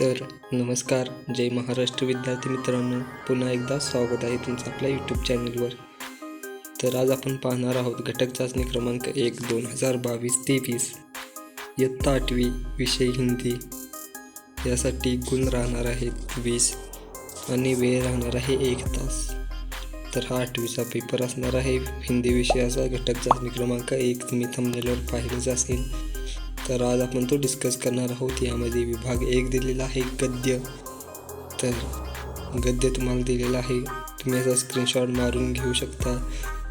तर नमस्कार जय महाराष्ट्र. विद्यार्थी मित्रांनो पुन्हा एकदा स्वागत आहे तुमचं आपल्या यूट्यूब चॅनलवर तर आज आपण पाहणार आहोत घटक चाचणी क्रमांक एक दोन हजार बावीस तेवीस. इयत्ता आठवी विषय हिंदी. यासाठी गुण राहणार आहेत वीस आणि वेळ राहणार आहे एक तास. तर हा आठवीचा पेपर असणार आहे. हिंदी विषयाचा घटक चाचणी क्रमांक एक तुम्ही थंबनेलवर पाहिलेच असेल. तर आज आपण तो डिस्कस करणार आहोत. यामध्ये विभाग एक दिलेला आहे गद्य. तर गद्य तुम्हाला दिलेला आहे. तुम्ही याचा स्क्रीनशॉट मारून घेऊ शकता.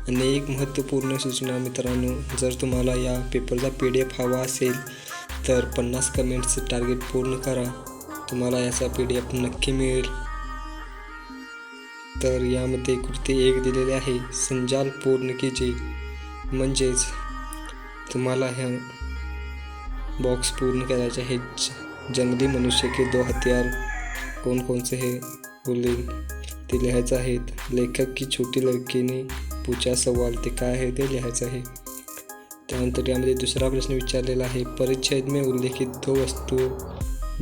आणि एक महत्त्वपूर्ण सूचना मित्रांनो जर तुम्हाला या पेपरचा पी डी एफ हवा असेल तर पन्नास कमेंट्सचं टार्गेट पूर्ण करा. तुम्हाला याचा पी डी एफ नक्की मिळेल. तर यामध्ये कृती एक दिलेले आहे. संजाल पूर्ण कीजिए म्हणजेच तुम्हाला ह्या बॉक्स पूर्ण करायचे हे ज- जंगली मनुष्य के दो हथियार. कोणकोणसे हे से बोले ते लिहायचं आहेत लेखक की छोटी लड़कीने पूछा सवाल ते काय आहे ते लिहायचं आहे. त्यानंतर यामध्ये दुसरा प्रश्न विचारलेला आहे. परिच्छेद में उल्लेखित दो वस्तू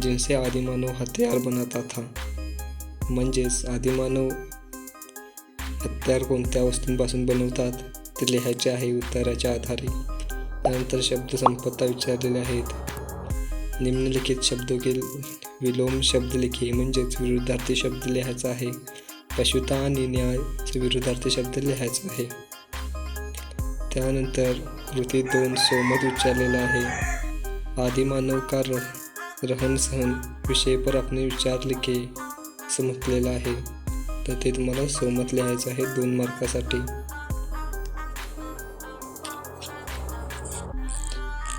जिनसे आदिमानव हथियार बनाता था. म्हणजेच आदिमानव हत्यार कोणत्या वस्तूंपासून बनवतात ते लिहायचे आहे उत्तराच्या आधारे. त्यानंतर शब्द संपत्ता विचारलेले आहेत. निम्नलिखित शब्द के विलोम शब्द लिखिए म्हणजेच विरुद्धार्थी शब्द लिहायचा आहे. पशुता आणि न्याय विरुद्धार्थी शब्द लिहायचा आहे. त्यानंतर कृती दोन सोमत विचारलेला आहे. आदिमानव का रह रहन सहन विषय पर अपने विचार लिखे समजलेला आहे. तर ते तुम्हाला सोमत लिहायचं आहे दोन मार्कासाठी.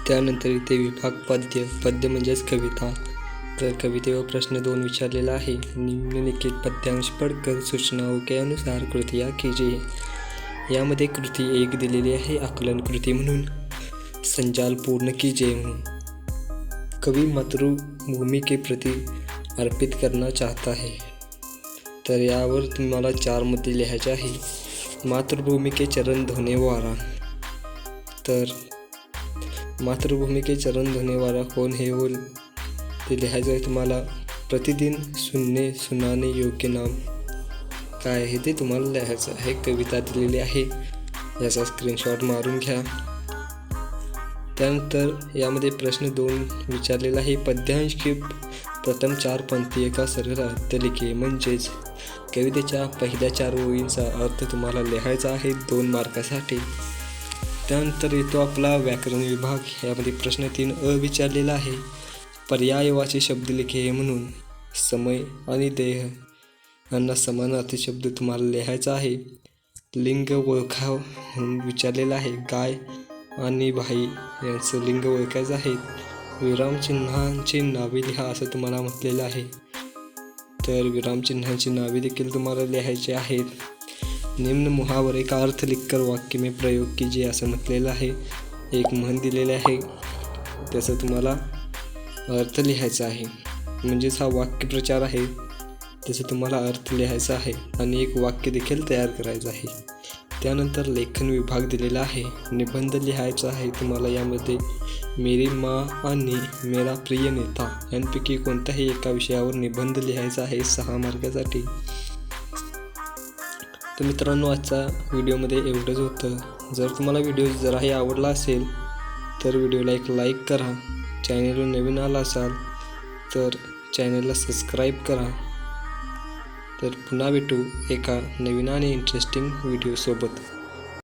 त्यानंतर इथे विभाग पद्य पद्य म्हणजेच कविता. तर कवितेवर प्रश्न दोन विचारलेला आहे. निम्नलिखित पद्यांश पडकर सूचनाओं के अनुसार कृतिया कीजिए यामध्ये कृती एक दिलेली आहे आकलन कृती म्हणून. संजाल पूर्ण कीजिए म्हणून कवी मातृभूमी के प्रति अर्पित करना चाहता है तर यावर तुम्हाला चारमध्ये लिहायचे आहे. मातृभूमी के चरण धोने वारा. तर मातृभूमिके चरण धुनेवाला कोण हे होईल ते लिहायचं आहे तुम्हाला. प्रतिदिन सुनणे सुनाने योग्य नाम. काय आहे ते तुम्हाला लिहायचं आहे. कविता दिलेली आहे. याचा स्क्रीनशॉट मारून घ्या. त्यानंतर यामध्ये प्रश्न दोन विचारलेला आहे. पद्यांश की प्रथम चार पंक्ती एका सरळ अर्थलिखे म्हणजेच कवितेच्या पहिल्या चार ओळींचा अर्थ तुम्हाला लिहायचा आहे. दोन मार्कासाठी. त्यानंतर येतो आपला व्याकरण विभाग यामध्ये प्रश्न तीन अ विचारलेला आहे. पर्यायवाची शब्द लिखे म्हणून समय आणि देह यांना समानार्थी शब्द तुम्हाला लिहायचा आहे. लिंग ओळखा म्हणून विचारलेला आहे. गाय आणि भाई यांचं लिंग ओळखायचं आहे. विरामचिन्हांची नावे लिहा असं तुम्हाला म्हटलेलं आहे. तर विरामचिन्हांची नावे देखील तुम्हाला लिहायची आहेत. निम्न मुहावरे का अर्थ लिखकर वाक्य में प्रयोग कीजिए असं म्हटलेलं आहे एक म्हण दिलेले आहे. त्याचा तुम्हाला अर्थ लिहायचा आहे. म्हणजेच हा वाक्यप्रचार आहे. त्याचा तुम्हाला अर्थ लिहायचा आहे आणि एक वाक्य देखील तयार करायचं आहे. त्यानंतर लेखन विभाग दिलेला आहे. निबंध लिहायचा आहे. तुम्हाला यामध्ये मेरी माँ आणि मेरा प्रिय नेता यांपैकी कोणत्याही एका विषयावर निबंध लिहायचा आहे सहा मार्गासाठी. तर मित्रांनो आजचा व्हिडिओमध्ये एवढंच होतं. जर तुम्हाला व्हिडिओ जराही आवडला असेल तर व्हिडिओला एक लाईक करा. चॅनेलवर नवीन आला असाल तर चॅनेलला सबस्क्राईब करा. तर पुन्हा भेटू एका नवीन आणि इंटरेस्टिंग व्हिडिओसोबत.